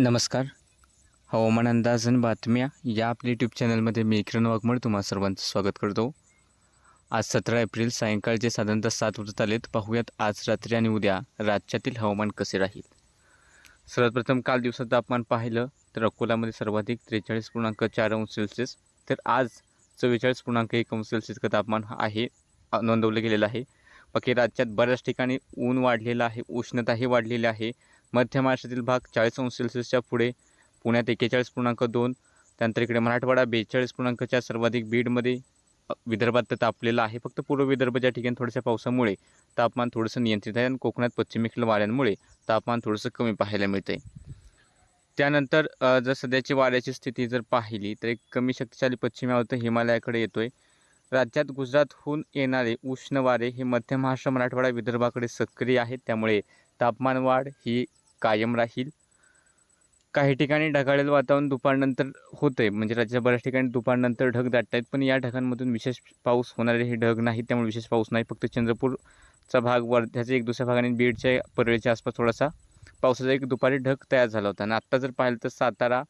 नमस्कार. हवामान अंदाज आणि बातम्या या आपल्या यूट्यूब चॅनलमध्ये मी किरण वाघमळ तुम्हा सर्वांचं स्वागत करतो. आज सतरा एप्रिल सायंकाळचे साधारणतः सात वाजत आलेत. पाहूयात आज रात्री आणि उद्या राज्यातील हवामान कसे राहील. सर्वात प्रथम काल दिवसाचं तापमान पाहिलं तर अकोलामध्ये सर्वाधिक त्रेचाळीस पूर्णांक चार अंश सेल्सिअस तर आज चव्वेचाळीस पूर्णांक एक अंश सेल्सिअसचं तापमान आहे नोंदवलं गेलेलं आहे. बाकी राज्यात बऱ्याच ठिकाणी ऊन वाढलेलं आहे उष्णताही वाढलेली आहे. मध्य महाराष्ट्रातील भाग चाळीस अंश सेल्सिअसच्या पुढे पुण्यात एक्केचाळीस पूर्णांक दोन त्यानंतर इकडे मराठवाडा बेचाळीस पूर्णांकच्या सर्वाधिक बीडमध्ये विदर्भात तर तापलेलं आहे. फक्त पूर्व विदर्भाच्या ठिकाणी थोड्याशा पावसामुळे तापमान थोडंसं नियंत्रित आहे आणि कोकणात पश्चिमेकडील वाऱ्यांमुळे तापमान थोडंसं कमी पाहायला मिळतं आहे त्यानंतर जर सध्याची वाऱ्याची स्थिती जर पाहिली तर एक कमी शक्तिशाली पश्चिमी हिमालयाकडे हिमालयाकडे आहे राज्यात गुजरातहून येणारे उष्ण वारे हे मध्य महाराष्ट्र मराठवाडा विदर्भाकडे सक्रिय आहेत. त्यामुळे तापमान वाढ ही कायम राहील. काही ठिकाणी ढगाळेल वातावरण दुपारनंतर होते आहे म्हणजे राज्याच्या बऱ्याच ठिकाणी दुपारनंतर ढग दाटत आहेत पण या ढगांमधून विशेष पाऊस होणारे हे ढग नाही त्यामुळे विशेष पाऊस नाही. फक्त चंद्रपूरचा भाग वर्ध्याचा एक दुसऱ्या भागाने बीडच्या परळीच्या आसपास थोडासा पावसाचा एक दुपारी ढग तयार झाला होता. आणि आत्ता जर पाहिलं तर सातारा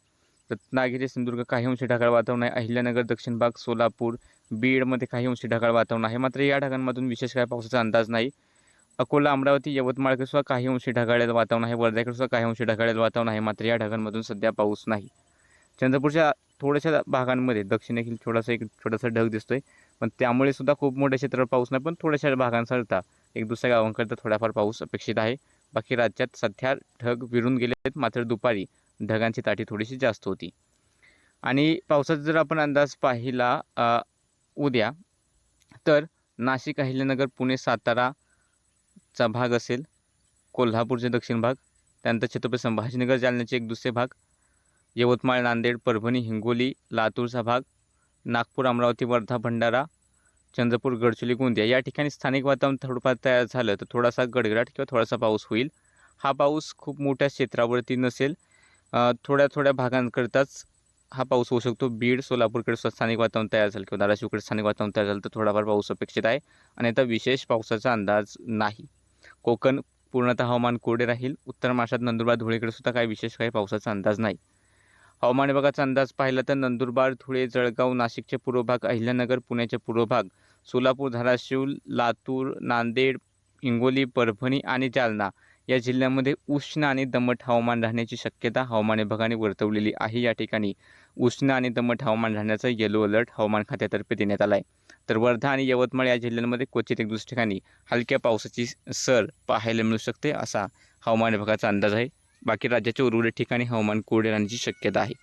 रत्नागिरी सिंधुदुर्ग काही अंशी ढगाळ वातावरण आहे. अहिल्यानगर दक्षिण भाग सोलापूर बीडमध्ये काही अंशी ढगाळ वातावरण आहे. मात्र या ढगांमधून विशेष काय पावसाचा अंदाज नाही. अकोला अमरावती यवतमाळकडे सुद्धा काही अंशी ढगाळलेलं वातावरण आहे. वर्ध्याकडे सुद्धा काही अंशी ढगाळलेलं वातावरण आहे. मात्र या ढगांमधून सध्या पाऊस नाही. चंद्रपूरच्या थोड्याशा भागांमध्ये दक्षिणेकडील थोडासा एक छोटासा ढग दिसतोय. पण त्यामुळे सुद्धा खूप मोठ्या क्षेत्रावर पाऊस नाही पण थोड्याशा भागांसारता एक दुसऱ्या गावांकरता थोडाफार पाऊस अपेक्षित आहे. बाकी राज्यात सध्या ढग विरून गेले आहेत मात्र दुपारी ढगांची ताटी थोडीशी जास्त होती. आणि पावसाचा जर आपण अंदाज पाहिला उद्या तर नाशिक अहिल्यानगर पुणे सातारा चा भाग असेल कोल्हापूरचे दक्षिण भाग त्यानंतर छत्रपती संभाजीनगर जालन्याचे एक दुसरे भाग यवतमाळ नांदेड परभणी हिंगोली लातूरचा भाग नागपूर अमरावती वर्धा भंडारा चंद्रपूर गडचिरोली गोंदिया. या ठिकाणी स्थानिक वातावरण थोडंफार तयार झालं तर थोडासा गडगडाट किंवा थोडासा पाऊस होईल. हा पाऊस खूप मोठ्या क्षेत्रावरती नसेल थोड्या थोड्या भागांकरताच हा पाऊस होऊ शकतो. बीड सोलापूरकडे स्थानिक वातावरण तयार झालं किंवा धाराशिवकडे स्थानिक वातावरण तयार झालं तर थोडाफार पाऊस अपेक्षित आहे आणि आता विशेष पावसाचा अंदाज नाही. कोकण पूर्णतः हवामान कोरडे राहील. उत्तर महाराष्ट्रात नंदुरबार धुळेकडे सुद्धा काही विशेष काही पावसाचा अंदाज नाही. हवामान विभागाचा अंदाज पाहिला तर नंदुरबार धुळे जळगाव नाशिकचे पूर्व भाग अहिल्यानगर पुण्याचे पूर्व भाग सोलापूर धाराशिव लातूर नांदेड हिंगोली परभणी आणि जालना या जिल्ह्यामध्ये उष्ण आणि दमट हवामान राहण्याची शक्यता हवामान विभागाने वर्तवलेली आहे. या ठिकाणी उष्ण आणि दमट हवामान राहण्याचा येलो अलर्ट हवामान खात्यातर्फे देण्यात आला आहे तर वर्धा आणि यवतमाळ या जिल्ह्यांमध्ये क्वचित एक दुसऱ्या ठिकाणी हलक्या पावसाची सर पाहायला मिळू शकते असा हवामान विभागाचा अंदाज आहे. बाकी राज्याच्या उर्वरित ठिकाणी हवामान कोरडे राहण्याची शक्यता आहे.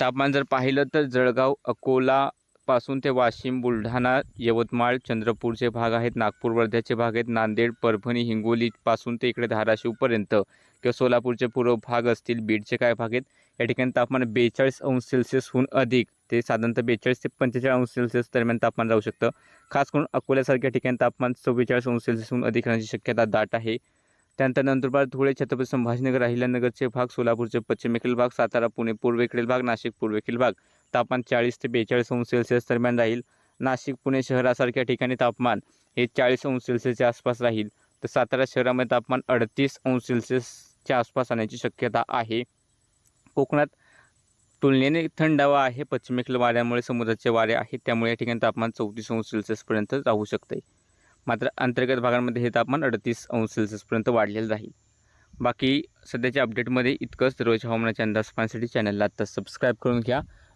तापमान जर पाहिलं तर जळगाव अकोला पासून ते वाशिम बुलढाणा यवतमाळ चंद्रपूरचे भाग आहेत. नागपूर वर्ध्याचे भाग आहेत. नांदेड परभणी हिंगोलीपासून ते इकडे धाराशिवपर्यंत किंवा सोलापूरचे पूर्व भाग असतील बीडचे काय भाग आहेत? या ठिकाणी तापमान बेचाळीस अंश सेल्सिअसहून अधिक. ते साधारणतः बेचाळीस ते पंचेचाळीस अंश सेल्सिअस दरम्यान तापमान राहू शकतं. खास करून अकोल्यासारख्या ठिकाणी तापमान चव्वेचाळीस अंश सेल्सिअसहून अधिक राहण्याची शक्यता दाट आहे. त्यानंतर नंदुरबार धुळे छत्रपती संभाजीनगर अहिल्यानगरचे भाग सोलापूरचे पश्चिमेकडील भाग सातारा पुणे पूर्वेकडील भाग नाशिक पूर्वेकडील भाग. तापमान चाळीस ते बेचाळीस अंश सेल्सिअस दरम्यान राहील. नाशिक पुणे शहरासारख्या ठिकाणी तापमान हे चाळीस अंश सेल्सिअसच्या आसपास राहील. तर सातारा शहरामध्ये तापमान अडतीस अंश सेल्सिअसच्या आसपास आणण्याची शक्यता आहे. कोकणात तुलनेने थंडावा आहे. पश्चिमेकडील वाऱ्यामुळे समुद्राचे वारे आहेत. त्यामुळे या ठिकाणी तापमान चौतीस अंश सेल्सिअसपर्यंत राहू शकते मात्र अंतर्गत भागांमध्ये हे तापमान अडतीस अंश सेल्सिअसपर्यंत वाढलेलं राहील. बाकी सध्याच्या अपडेटमध्ये इतकंच. दररोज हवामानाचे अंदाज पाहण्यासाठी चॅनलला आत्ता सबस्क्राईब करून घ्या.